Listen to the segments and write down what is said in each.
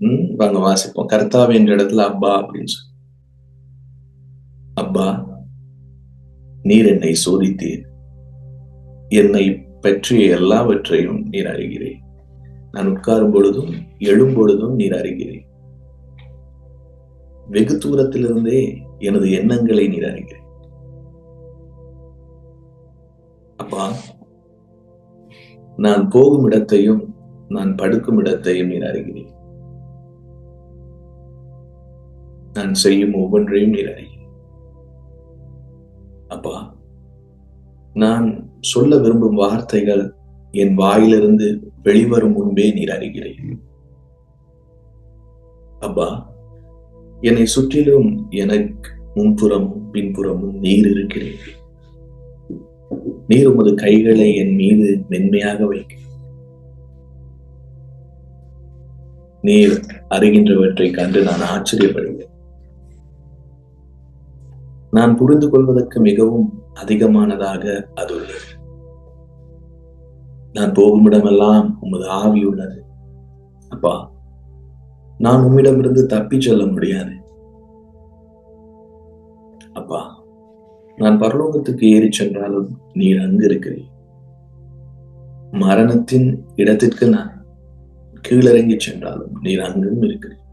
வாங்க வாசிப்போம். கர்த்தாவே என்ற இடத்துல அப்பா அப்படின்னு சொல்லி அப்பா நீர் என்னை சோதித்தீர். என்னை பற்றிய எல்லாவற்றையும் நீர் அறிகிறேன் நான் உட்காரும் பொழுதும் எழும் பொழுதும் நீர் அறிகிறேன் வெகு தூரத்திலிருந்தே எனது எண்ணங்களை நீர் அறிகிறேன் அப்பா நான் போகும் இடத்தையும் நான் படுக்கும் இடத்தையும் நீர் அறிகிறேன் நான் செய்யும் ஒவ்வொன்றையும் நீர் அறியும். அப்பா நான் சொல்ல விரும்பும் வார்த்தைகள் என் வாயிலிருந்து வெளிவரும் முன்பே நீர் அறிகிறேன். அப்பா என்னை சுற்றிலும் எனக்கு முன்புறமும் பின்புறமும் நீர் இருக்கிறேன் நீர் உமது கைகளை என் மீது மென்மையாக வைக்க நீர் அறிகின்றவற்றை கண்டு நான் ஆச்சரியப்படுகிறேன் நான் புரிந்து கொள்வதற்கு மிகவும் அதிகமானதாக அது உள்ளது. நான் போகும் இடமெல்லாம் உமது ஆவி உள்ளது. அப்பா நான் உம்மிடமிருந்து தப்பி செல்ல முடியாது. அப்பா நான் பரலோகத்துக்கு ஏறி சென்றாலும் நீர் அங்கு இருக்கிறீர். மரணத்தின் இடத்திற்கு நான் கீழிறங்கி சென்றாலும் நீர் அங்கும் இருக்கிறீர்.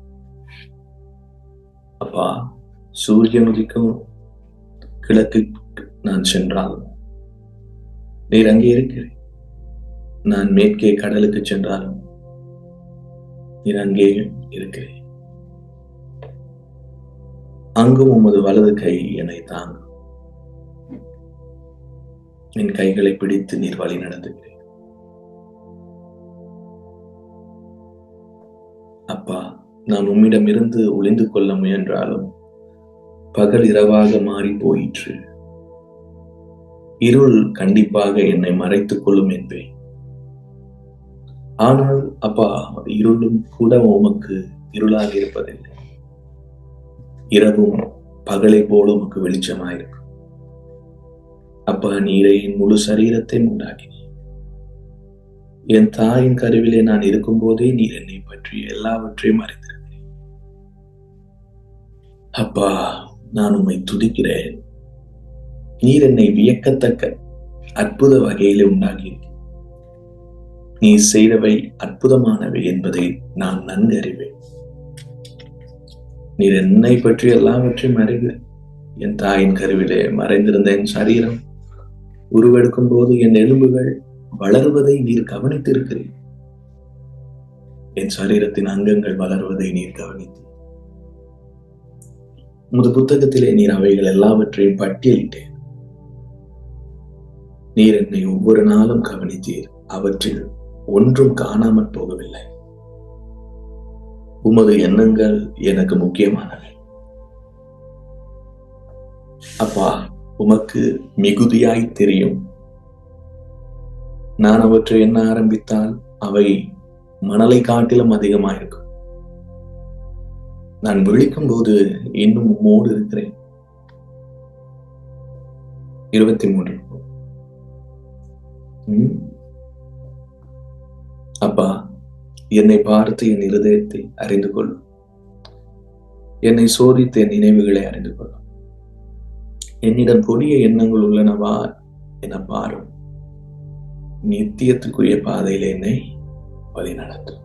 அப்பா சூரியன் உதிக்கும் கிழக்கு நான் சென்றால். நீர் அங்கே இருக்கிறேன். நான் மேற்கே கடலுக்கு சென்றாலும் நீர் அங்கே இருக்கிறேன். அங்கும் உமது வலது கை என்னை தாங்கும். என் கைகளை பிடித்து நீர் வழி நடந்துகிறேன் அப்பா நான் உம்மிடமிருந்து ஒளிந்து கொள்ள முயன்றாலும் பகல் இரவாக மாறி போயிற்று இருள் கண்டிப்பாக என்னை மறைத்துக் கொள்ளும் என்பேன். ஆனால் அப்பா இருளும் கூட உமக்கு இருளாக இருப்பதில்லை. இரவும் பகலை போல உமக்கு வெளிச்சமாயிருக்கும். அப்பா நீரை என் முழு சரீரத்தை உண்டாக்கினீர். என் தாயின் கருவிலே நான் இருக்கும் போதே நீர் என்னை பற்றி எல்லாவற்றையும் அறிந்திருக்கிறேன். அப்பா நான் உம்மை துதிக்கிறேன். நீர் என்னை வியக்கத்தக்க அற்புத வகையிலே உண்டாகியிருக்கிறேன் நீ செய்தவை அற்புதமானவை என்பதை நான் நன்கு அறிவேன். நீர் என்னை பற்றி எல்லாவற்றையும் அறிகிறேன் என் தாயின் கருவிலே மறைந்திருந்த என் சரீரம் உருவெடுக்கும் போது என் எலும்புகள் வளருவதை நீர் கவனித்திருக்கிறேன் என் சரீரத்தின் அங்கங்கள் வளருவதை நீர் கவனித்து உமது புத்தகத்திலே நீர் அவைகள் எல்லாவற்றையும் பட்டியலிட்டேன். நீர் என்னை ஒவ்வொரு நாளும் கவனித்தீர். அவற்றில் ஒன்றும் காணாமற் போகவில்லை. உமது எண்ணங்கள் எனக்கு முக்கியமானவை. அப்பா உமக்கு மிகுதியாய் தெரியும். நான் அவற்றை என்ன ஆரம்பித்தால் அவை மணலை காட்டிலும் அதிகமாயிருக்கும். நான் விழிக்கும் போது இன்னும் உம்மோடு இருக்கிறேன். இருபத்தி மூன்று அப்பா என்னை பார்த்து என் இருதயத்தை அறிந்து கொள்ளும் என்னை சோதித்து என் நினைவுகளை அறிந்து கொள்ளும் என்னிடம் கொடிய எண்ணங்கள் உள்ளனவா என பாரும். நித்தியத்துக்குரிய பாதையில் என்னை வழி நடத்தும்